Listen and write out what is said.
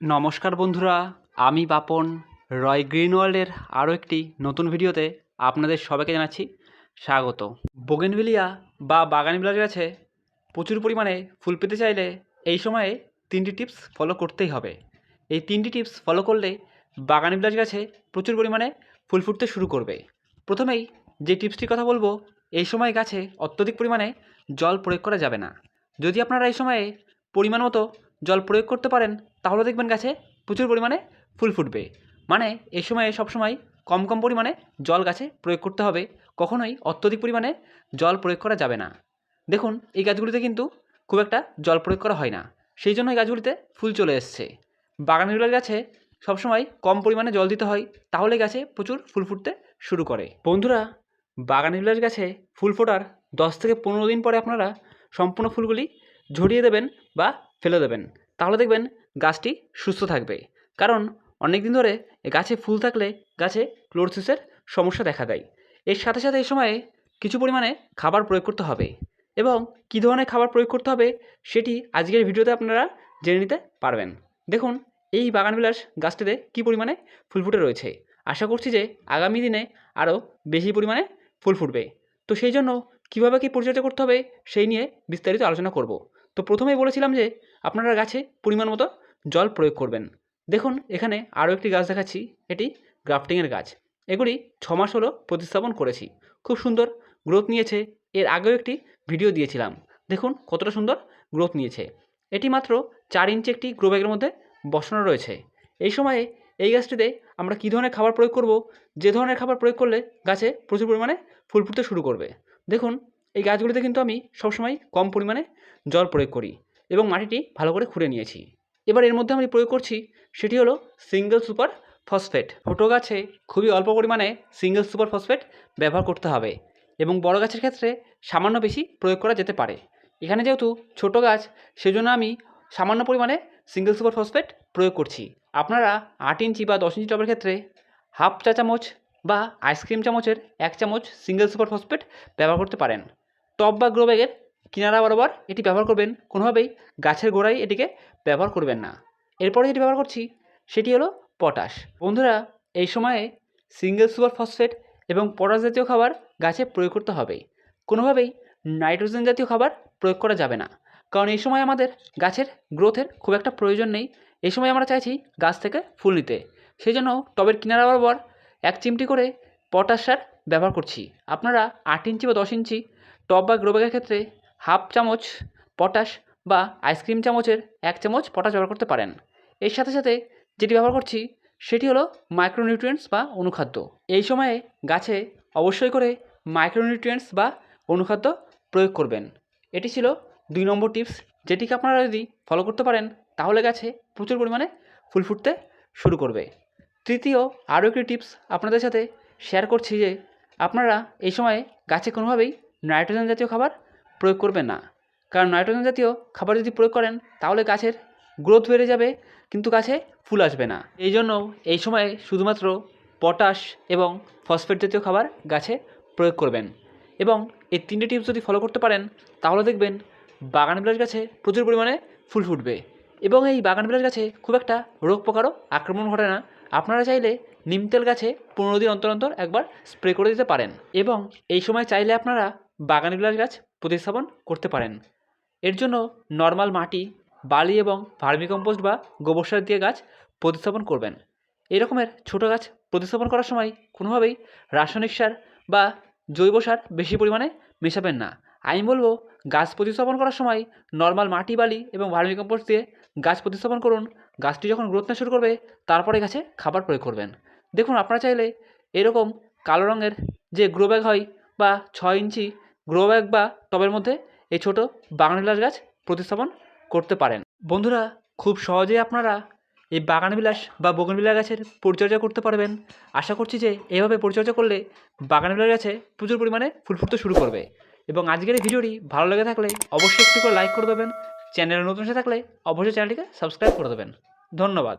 নমস্কার বন্ধুরা, আমি বাপন। রয় গ্রিন ওয়ার্ল্ডের আরও একটি নতুন ভিডিওতে আপনাদের সবাইকে জানাচ্ছি স্বাগত। বোগেনভিলিয়া বা বাগানবিলাস গাছে প্রচুর পরিমাণে ফুল পেতে চাইলে এই সময়ে তিনটি টিপস ফলো করতেই হবে। এই তিনটি টিপস ফলো করলে বাগানবিলাস গাছে প্রচুর পরিমাণে ফুল ফুটতে শুরু করবে। প্রথমেই যে টিপসটির কথা বলব, এই সময় গাছে অত্যধিক পরিমাণে জল প্রয়োগ করা যাবে না। যদি আপনারা এই সময়ে পরিমাণ মতো জল প্রয়োগ করতে পারেন তাহলে দেখবেন গাছে প্রচুর পরিমাণে ফুল ফুটবে। মানে এই সময়ে সবসময় কম কম পরিমাণে জল গাছে প্রয়োগ করতে হবে। কখনোই অত্যধিক পরিমাণে জল প্রয়োগ করা যাবে না। দেখুন, এই গাছগুলিতে কিন্তু খুব একটা জল প্রয়োগ করা হয় না। সেই জন্য এই গাছগুলিতে ফুল চলে এসছে। বাগানগুলোর গাছে সবসময় কম পরিমাণে জল দিতে হয়, তাহলে গাছে প্রচুর ফুল ফুটতে শুরু করে। বন্ধুরা বাগানবিলাস গাছে ফুল ফোটার দশ থেকে পনেরো দিন পরে আপনারা সম্পূর্ণ ফুলগুলি ঝরিয়ে দেবেন বা ফেলে দেবেন। তাহলে দেখবেন গাছটি সুস্থ থাকবে। কারণ অনেক দিন ধরে গাছে ফুল থাকলে গাছে ক্লোরোসিসের সমস্যা দেখা দেয়। এর সাথে সাথে এই সময়ে কিছু পরিমাণে খাবার প্রয়োগ করতে হবে এবং কী ধরনের খাবার প্রয়োগ করতে হবে সেটি আজকের ভিডিওতে আপনারা জেনে নিতে পারবেন। দেখুন, এই বাগানবিলাস গাছটিতে কী পরিমাণে ফুল ফুটে রয়েছে। আশা করছি যে আগামী দিনে আরও বেশি পরিমাণে ফুল ফুটবে। তো সেই জন্য কীভাবে কী পরিচর্যা করতে হবে সেই নিয়ে বিস্তারিত আলোচনা করব। তো প্রথমেই বলেছিলাম যে আপনারা গাছে পরিমাণ মতো জল প্রয়োগ করবেন। দেখুন, এখানে আরও একটি গাছ দেখাচ্ছি। এটি গ্রাফটিংয়ের গাছ। এগুলি ছ মাস হলো প্রতিস্থাপন করেছি। খুব সুন্দর গ্রোথ নিয়েছে। এর আগেও একটি ভিডিও দিয়েছিলাম। দেখুন, কতটা সুন্দর গ্রোথ নিয়েছে। এটি মাত্র চার ইঞ্চি একটি গ্রো ব্যাগের মধ্যে বসানো রয়েছে। এই সময়ে এই গাছটিতে আমরা কী ধরনের খাবার প্রয়োগ করব? যে ধরনের খাবার প্রয়োগ করলে গাছে প্রচুর পরিমাণে ফুল ফুটতে শুরু করবে। দেখুন, এই গাছগুলিতে কিন্তু আমি সবসময় কম পরিমাণে জল প্রয়োগ করি এবং মাটিটি ভালো করে খুঁড়ে নিয়েছি। এবার এর মধ্যে আমি প্রয়োগ করছি, সেটি হলো সিঙ্গেল সুপার ফসফেট ছোটো গাছে খুবই অল্প পরিমাণে সিঙ্গেল সুপার ফসফেট ব্যবহার করতে হবে এবং বড় গাছের ক্ষেত্রে সামান্য বেশি প্রয়োগ করা যেতে পারে। এখানে যেহেতু ছোট গাছ, সেজন্য আমি সামান্য পরিমাণে সিঙ্গেল সুপার ফসফেট প্রয়োগ করছি। আপনারা আট ইঞ্চি বা দশ ইঞ্চি টবের ক্ষেত্রে হাফ চা চামচ বা আইসক্রিম চামচের এক চামচ সিঙ্গেল সুপার ফসফেট ব্যবহার করতে পারেন। টব বা গ্রো ব্যাগের কিনারা বরাবর এটি ব্যবহার করবেন, কোনোভাবেই গাছের গোড়ায় এটিকে ব্যবহার করবেন না। এরপরে যেটি ব্যবহার করছি, সেটি হলো পটাশ। বন্ধুরা, এই সময়ে সিঙ্গেল সুপার ফসফেট এবং পটাশ জাতীয় খাবার গাছে প্রয়োগ করতে হবে। কোনোভাবেই নাইট্রোজেন জাতীয় খাবার প্রয়োগ করা যাবে না। কারণ এই সময় আমাদের গাছের গ্রোথের খুব একটা প্রয়োজন নেই। এই সময় আমরা চাইছি গাছ থেকে ফুল নিতে। সেই জন্য টবের কিনারা বরাবর এক চিমটি করে পটাশ সার ব্যবহার করছি। আপনারা আট ইঞ্চি বা দশ ইঞ্চি টব বা গ্রো ব্যাগের ক্ষেত্রে হাফ চামচ পটাশ বা আইসক্রিম চামচের এক চামচ পটাশ ব্যবহার করতে পারেন। এর সাথে সাথে যেটি ব্যবহার করছি, সেটি হলো মাইক্রোনিউট্রিয়েন্টস বা অনুখাদ্য। এই সময়ে গাছে অবশ্যই করে মাইক্রোনিউট্রিয়েন্টস বা অনুখাদ্য প্রয়োগ করবেন। এটি ছিল দুই নম্বর টিপস যেটিকে আপনারা যদি ফলো করতে পারেন, তাহলে গাছে প্রচুর পরিমাণে ফুল ফুটতে শুরু করবে। তৃতীয়, আরও একটি টিপস আপনাদের সাথে শেয়ার করছি যে, আপনারা এই সময়ে গাছে কোনোভাবেই নাইট্রোজেন জাতীয় খাবার প্রয়োগ করবেন না। কারণ নাইট্রোজেন জাতীয় খাবার যদি প্রয়োগ করেন, তাহলে গাছের গ্রোথ বেড়ে যাবে, কিন্তু গাছে ফুল আসবে না। এই জন্য এই সময়ে শুধুমাত্র পটাশ এবং ফসফেট জাতীয় খাবার গাছে প্রয়োগ করবেন। এবং এই তিনটে টিপস যদি ফলো করতে পারেন, তাহলে দেখবেন বাগান বিলাস গাছে প্রচুর পরিমাণে ফুল ফুটবে। এবং এই বাগান বিলাস গাছে খুব একটা রোগ পোকারও আক্রমণ ঘটে না। আপনারা চাইলে নিম তেল গাছে পনেরো দিন অন্তর অন্তর একবার স্প্রে করে দিতে পারেন এবং এই সময় চাইলে আপনারা বাগান বিলাস গাছ প্রতিস্থাপন করতে পারেন। এর জন্য নর্মাল মাটি, বালি এবং ভার্মিকম্পোস্ট বা গোবর সার দিয়ে গাছ প্রতিস্থাপন করবেন। এই রকমের ছোটো গাছ প্রতিস্থাপন করার সময় কোনোভাবেই রাসায়নিক সার বা জৈব সার বেশি পরিমাণে মেশাবেন না। আমি বলব গাছ প্রতিস্থাপন করার সময় নর্মাল মাটি, বালি এবং ভার্মিকম্পোস্ট দিয়ে গাছ প্রতিস্থাপন করুন। গাছটি যখন গ্রোথ না শুরু করবে, তারপরে গাছে খাবার প্রয়োগ করবেন। দেখুন, আপনারা চাইলে এরকম কালো রঙের যে গ্রো ব্যাগ হয় বা ছয় ইঞ্চি গ্রো ব্যাগ বা টবের মধ্যে এই ছোটো বাগানবিলাস গাছ প্রতিস্থাপন করতে পারেন। বন্ধুরা, খুব সহজেই আপনারা এই বাগানবিলাস বা বগনবিলাস গাছের পরিচর্যা করতে পারবেন। আশা করছি যে এভাবে পরিচর্যা করলে বাগানবিলাস গাছে প্রচুর পরিমাণে ফুল ফুটতে শুরু করবে। এবং আজকের এই ভিডিওটি ভালো লেগে থাকলে অবশ্যই একটু করে লাইক করে দেবেন। চ্যানেলে নতুন এসে থাকলে অবশ্যই চ্যানেলটিকে সাবস্ক্রাইব করে দেবেন। ধন্যবাদ।